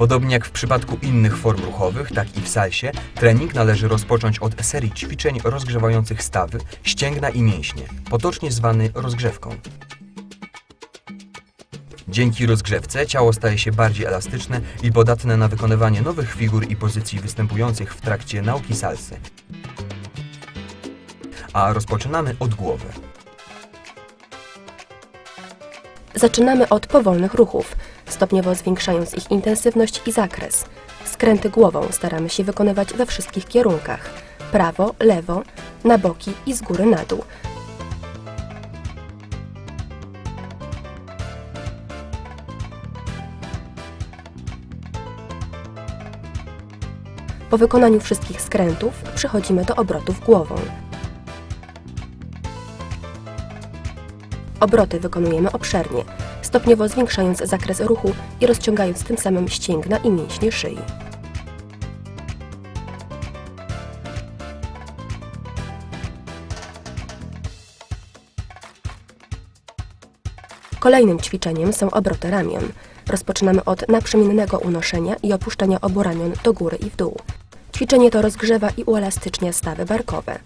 Podobnie jak w przypadku innych form ruchowych, tak i w salsie, trening należy rozpocząć od serii ćwiczeń rozgrzewających stawy, ścięgna i mięśnie, potocznie zwany rozgrzewką. Dzięki rozgrzewce ciało staje się bardziej elastyczne i podatne na wykonywanie nowych figur i pozycji występujących w trakcie nauki salsy. A rozpoczynamy od głowy. Zaczynamy od powolnych ruchów, stopniowo zwiększając ich intensywność i zakres. Skręty głową staramy się wykonywać we wszystkich kierunkach: prawo, lewo, na boki i z góry na dół. Po wykonaniu wszystkich skrętów przechodzimy do obrotów głową. Obroty wykonujemy obszernie, stopniowo zwiększając zakres ruchu i rozciągając tym samym ścięgna i mięśnie szyi. Kolejnym ćwiczeniem są obroty ramion. Rozpoczynamy od naprzemiennego unoszenia i opuszczenia obu ramion do góry i w dół. Ćwiczenie to rozgrzewa i uelastycznia stawy barkowe.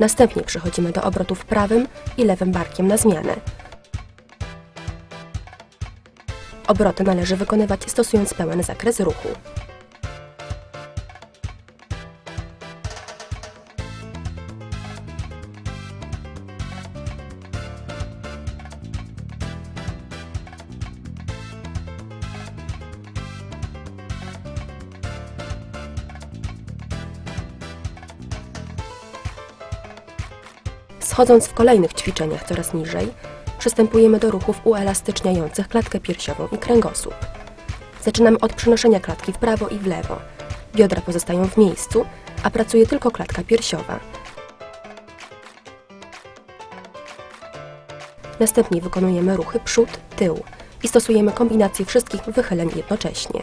Następnie przechodzimy do obrotów prawym i lewym barkiem na zmianę. Obroty należy wykonywać stosując pełen zakres ruchu. Schodząc w kolejnych ćwiczeniach coraz niżej, przystępujemy do ruchów uelastyczniających klatkę piersiową i kręgosłup. Zaczynamy od przenoszenia klatki w prawo i w lewo. Biodra pozostają w miejscu, a pracuje tylko klatka piersiowa. Następnie wykonujemy ruchy przód, tył i stosujemy kombinację wszystkich wychyleń jednocześnie.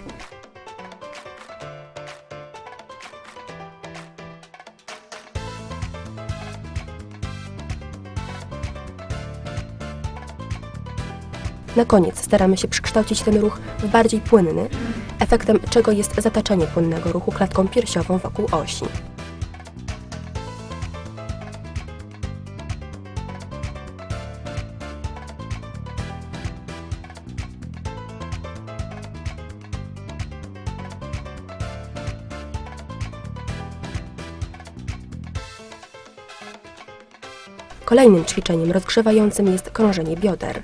Na koniec staramy się przekształcić ten ruch w bardziej płynny, efektem czego jest zataczanie płynnego ruchu klatką piersiową wokół osi. Kolejnym ćwiczeniem rozgrzewającym jest krążenie bioder.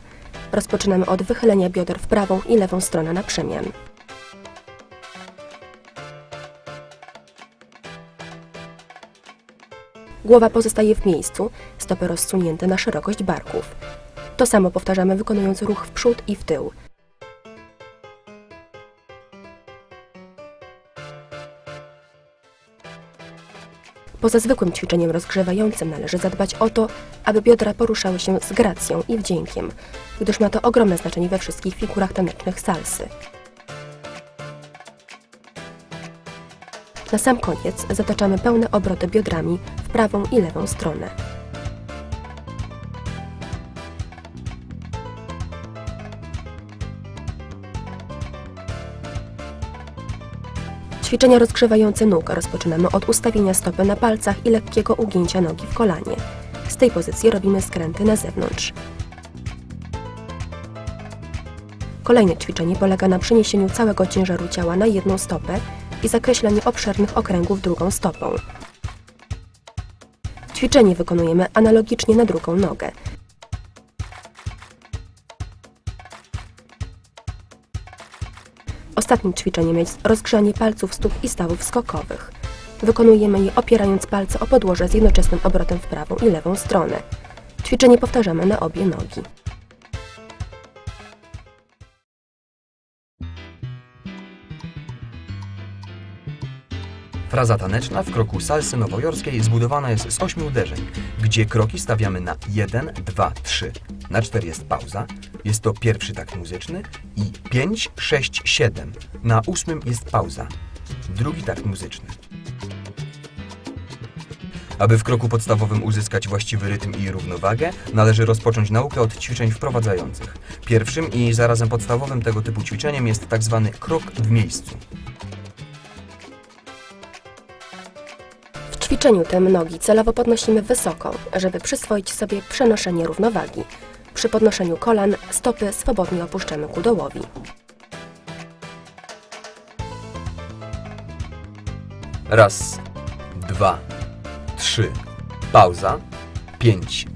Rozpoczynamy od wychylenia bioder w prawą i lewą stronę na przemian. Głowa pozostaje w miejscu, stopy rozsunięte na szerokość barków. To samo powtarzamy wykonując ruch w przód i w tył. Poza zwykłym ćwiczeniem rozgrzewającym należy zadbać o to, aby biodra poruszały się z gracją i wdziękiem, gdyż ma to ogromne znaczenie we wszystkich figurach tanecznych salsy. Na sam koniec zataczamy pełne obroty biodrami w prawą i lewą stronę. Ćwiczenia rozgrzewające nóg rozpoczynamy od ustawienia stopy na palcach i lekkiego ugięcia nogi w kolanie. Z tej pozycji robimy skręty na zewnątrz. Kolejne ćwiczenie polega na przeniesieniu całego ciężaru ciała na jedną stopę i zakreśleniu obszernych okręgów drugą stopą. Ćwiczenie wykonujemy analogicznie na drugą nogę. Ostatnim ćwiczeniem jest rozgrzanie palców stóp i stawów skokowych. Wykonujemy je opierając palce o podłoże z jednoczesnym obrotem w prawą i lewą stronę. Ćwiczenie powtarzamy na obie nogi. Fraza taneczna w kroku salsy nowojorskiej zbudowana jest z ośmiu uderzeń, gdzie kroki stawiamy na 1, 2, 3. Na 4 jest pauza, jest to pierwszy takt muzyczny i 5, 6, 7. Na ósmym jest pauza, drugi takt muzyczny. Aby w kroku podstawowym uzyskać właściwy rytm i równowagę, należy rozpocząć naukę od ćwiczeń wprowadzających. Pierwszym i zarazem podstawowym tego typu ćwiczeniem jest tak zwany krok w miejscu. Ćwiczeniu tym nogi celowo podnosimy wysoko, żeby przyswoić sobie przenoszenie równowagi. Przy podnoszeniu kolan stopy swobodnie opuszczamy ku dołowi. Raz, dwa, trzy, pauza, pięć,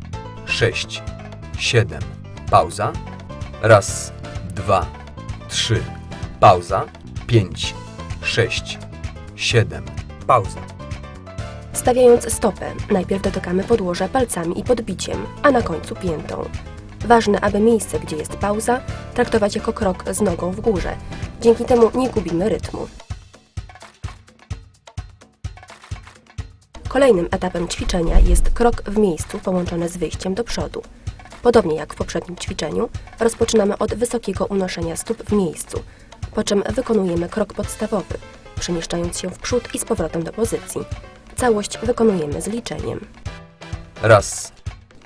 sześć, siedem, pauza. Raz, dwa, trzy, pauza, pięć, sześć, siedem, pauza. Stawiając stopę, najpierw dotykamy podłoża palcami i podbiciem, a na końcu piętą. Ważne, aby miejsce, gdzie jest pauza, traktować jako krok z nogą w górze. Dzięki temu nie gubimy rytmu. Kolejnym etapem ćwiczenia jest krok w miejscu połączony z wyjściem do przodu. Podobnie jak w poprzednim ćwiczeniu, rozpoczynamy od wysokiego unoszenia stóp w miejscu, po czym wykonujemy krok podstawowy, przemieszczając się w przód i z powrotem do pozycji. Całość wykonujemy z liczeniem. Raz,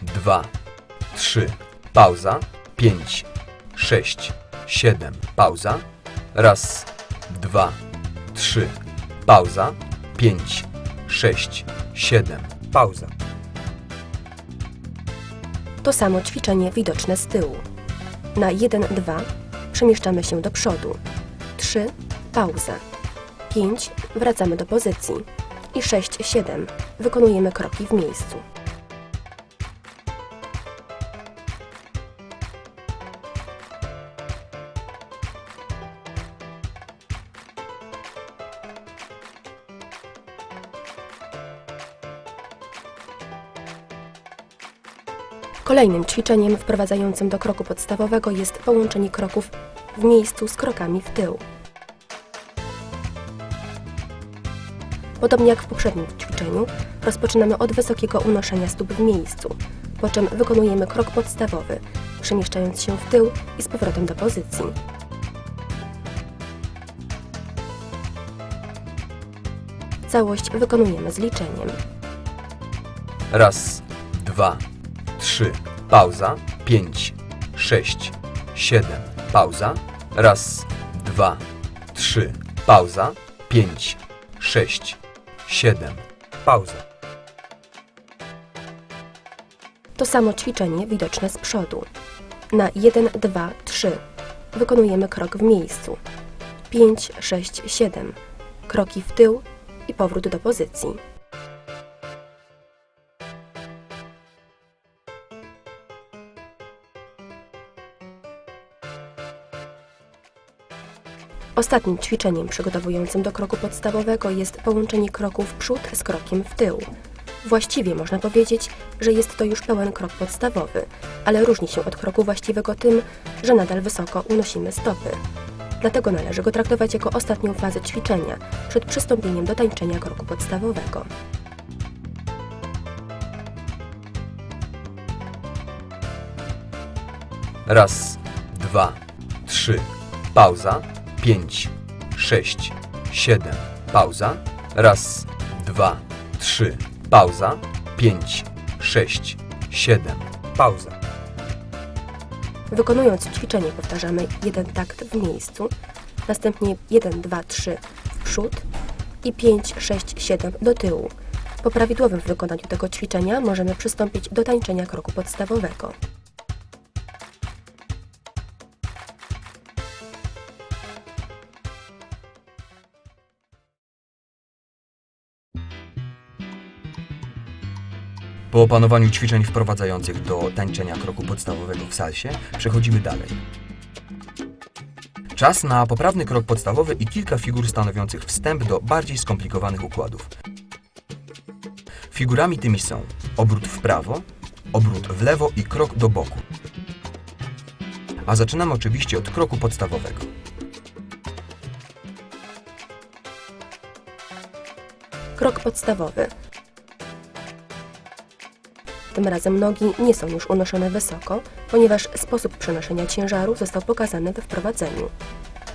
dwa, trzy, pauza, pięć, sześć, siedem, pauza. Raz, dwa, trzy, pauza, pięć, sześć, siedem, pauza. To samo ćwiczenie widoczne z tyłu. Na 1-2 przemieszczamy się do przodu. 3 pauza. 5 wracamy do pozycji. I 6-7 wykonujemy kroki w miejscu. Kolejnym ćwiczeniem wprowadzającym do kroku podstawowego jest połączenie kroków w miejscu z krokami w tył. Podobnie jak w poprzednim ćwiczeniu, rozpoczynamy od wysokiego unoszenia stóp w miejscu, po czym wykonujemy krok podstawowy, przemieszczając się w tył i z powrotem do pozycji. Całość wykonujemy z liczeniem. Raz, dwa, trzy, pauza, pięć, sześć, siedem, pauza. Raz, dwa, trzy, pauza, pięć, sześć, siedem, pauza. To samo ćwiczenie widoczne z przodu. Na 1, 2, 3 wykonujemy krok w miejscu. 5, 6, 7 kroki w tył i powrót do pozycji. Ostatnim ćwiczeniem przygotowującym do kroku podstawowego jest połączenie kroku w przód z krokiem w tył. Właściwie można powiedzieć, że jest to już pełen krok podstawowy, ale różni się od kroku właściwego tym, że nadal wysoko unosimy stopy. Dlatego należy go traktować jako ostatnią fazę ćwiczenia przed przystąpieniem do tańczenia kroku podstawowego. Raz, dwa, trzy, pauza, pięć, sześć, siedem, pauza. Raz, dwa, trzy, pauza, pięć, sześć, siedem, pauza. Wykonując ćwiczenie powtarzamy jeden takt w miejscu, następnie 1, 2, 3 w przód i 5, 6, 7 do tyłu. Po prawidłowym wykonaniu tego ćwiczenia możemy przystąpić do tańczenia kroku podstawowego. Po opanowaniu ćwiczeń wprowadzających do tańczenia kroku podstawowego w salsie, przechodzimy dalej. Czas na poprawny krok podstawowy i kilka figur stanowiących wstęp do bardziej skomplikowanych układów. Figurami tymi są obrót w prawo, obrót w lewo i krok do boku. A zaczynamy oczywiście od kroku podstawowego. Krok podstawowy. Tym razem nogi nie są już unoszone wysoko, ponieważ sposób przenoszenia ciężaru został pokazany we wprowadzeniu.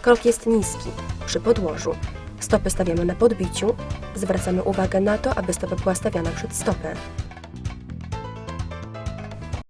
Krok jest niski, przy podłożu. Stopy stawiamy na podbiciu. Zwracamy uwagę na to, aby stopa była stawiana przed stopę.